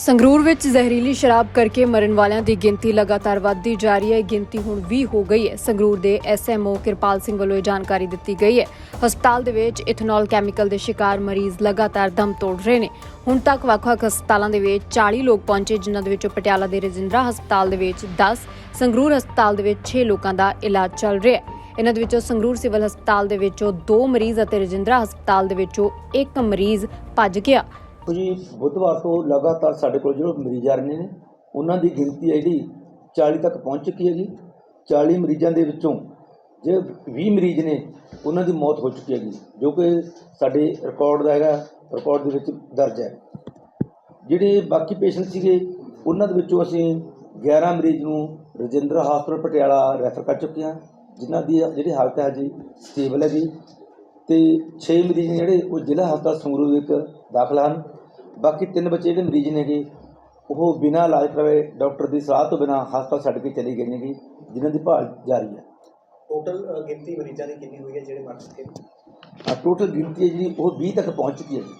ਸੰਗਰੂਰ ਵਿੱਚ ਜ਼ਹਿਰੀਲੀ ਸ਼ਰਾਬ ਕਰਕੇ ਮਰਨ ਵਾਲਿਆਂ ਦੀ ਗਿਣਤੀ ਲਗਾਤਾਰ ਵੱਧਦੀ ਜਾ ਰਹੀ ਹੈ। ਗਿਣਤੀ ਹੁਣ 20 ਹੋ ਗਈ ਹੈ। ਸੰਗਰੂਰ ਦੇ ਐਸਐਮਓ ਕਿਰਪਾਲ ਸਿੰਘ ਵੱਲੋਂ ਇਹ ਜਾਣਕਾਰੀ ਦਿੱਤੀ ਗਈ ਹੈ। ਹਸਪਤਾਲ ਦੇ ਵਿੱਚ ਇਥਨੋਲ ਕੈਮੀਕਲ ਦੇ ਸ਼ਿਕਾਰ ਮਰੀਜ਼ ਲਗਾਤਾਰ ਦਮ ਤੋੜ ਰਹੇ ਨੇ। ਹੁਣ ਤੱਕ ਵੱਖ-ਵੱਖ ਹਸਪਤਾਲਾਂ ਦੇ ਵਿੱਚ 40 ਲੋਕ ਪਹੁੰਚੇ, ਜਿਨ੍ਹਾਂ ਦੇ ਵਿੱਚੋਂ ਪਟਿਆਲਾ ਦੇ ਰਜਿੰਦਰਾ ਹਸਪਤਾਲ ਦੇ ਵਿੱਚ 10 ਸੰਗਰੂਰ ਹਸਪਤਾਲ ਦੇ ਵਿੱਚ 6 ਲੋਕਾਂ ਦਾ ਇਲਾਜ ਚੱਲ ਰਿਹਾ ਹੈ। ਇਹਨਾਂ ਦੇ ਵਿੱਚੋਂ ਸੰਗਰੂਰ ਸਿਵਲ ਹਸਪਤਾਲ ਦੇ ਵਿੱਚੋਂ 2 ਮਰੀਜ਼ ਅਤੇ ਰਜਿੰਦਰਾ ਹਸਪਤਾਲ ਦੇ ਵਿੱਚੋਂ ਇੱਕ ਮਰੀਜ਼ ਭੱਜ ਗਿਆ। ਦੇਖੋ ਜੀ, ਬੁੱਧਵਾਰ ਤੋਂ ਲਗਾਤਾਰ ਸਾਡੇ ਕੋਲ ਜਿਹੜੇ ਮਰੀਜ਼ ਆ ਰਹੇ ਨੇ, ਉਹਨਾਂ ਦੀ ਗਿਣਤੀ ਹੈ ਜਿਹੜੀ 40 ਤੱਕ ਪਹੁੰਚ ਚੁੱਕੀ ਹੈਗੀ 40 ਮਰੀਜ਼ਾਂ ਦੇ ਵਿੱਚੋਂ ਜੇ 20 ਮਰੀਜ਼ ਨੇ, ਉਹਨਾਂ ਦੀ ਮੌਤ ਹੋ ਚੁੱਕੀ ਹੈਗੀ ਜੋ ਕਿ ਸਾਡੇ ਰਿਕਾਰਡ ਦਾ ਹੈਗਾ, ਰਿਕਾਰਡ ਦੇ ਵਿੱਚ ਦਰਜ ਹੈ। ਜਿਹੜੇ ਬਾਕੀ ਪੇਸ਼ੈਂਟ ਸੀਗੇ, ਉਹਨਾਂ ਦੇ ਵਿੱਚੋਂ ਅਸੀਂ 11 ਮਰੀਜ਼ ਨੂੰ ਰਜਿੰਦਰ ਹਸਪਤਾਲ ਪਟਿਆਲਾ ਰੈਫਰ ਕਰ ਚੁੱਕੇ ਹਾਂ, ਜਿਨ੍ਹਾਂ ਦੀ ਜਿਹੜੀ ਹਾਲਤ ਹੈ ਜੀ ਸਟੇਬਲ ਹੈਗੀ ਤੇ 6 ਮਰੀਜ਼ ਨੇ ਜਿਹੜੇ, ਉਹ ਜ਼ਿਲ੍ਹਾ ਹਸਪਤਾਲ ਸੰਗਰੂਰ ਵਿੱਚ ਦਾਖਲ ਹਨ। ਬਾਕੀ ਤਿੰਨ ਬੱਚੇ ਜਿਹੜੇ ਮਰੀਜ਼ ਨੇਗੇ ਉਹ ਬਿਨਾਂ ਇਲਾਜ ਕਰਵਾਏ ਡਾਕਟਰ ਦੀ ਸਲਾਹ ਤੋਂ ਬਿਨਾਂ ਹਸਪਤਾਲ ਛੱਡ ਕੇ ਚਲੇ ਗਏ ਨੇਗੇ ਜਿਨ੍ਹਾਂ ਦੀ ਭਾਲ ਜਾਰੀ ਹੈ। ਟੋਟਲ ਗਿਣਤੀ ਮਰੀਜ਼ਾਂ ਦੀ ਕਿੰਨੀ ਹੋਈ ਹੈ ਜਿਹੜੇ ਮਰ ਚੁੱਕੇ ਆ ਟੋਟਲ ਗਿਣਤੀ ਹੈ ਜਿਹੜੀ ਉਹ 20 ਤੱਕ ਪਹੁੰਚ ਚੁੱਕੀ ਹੈ ਜੀ।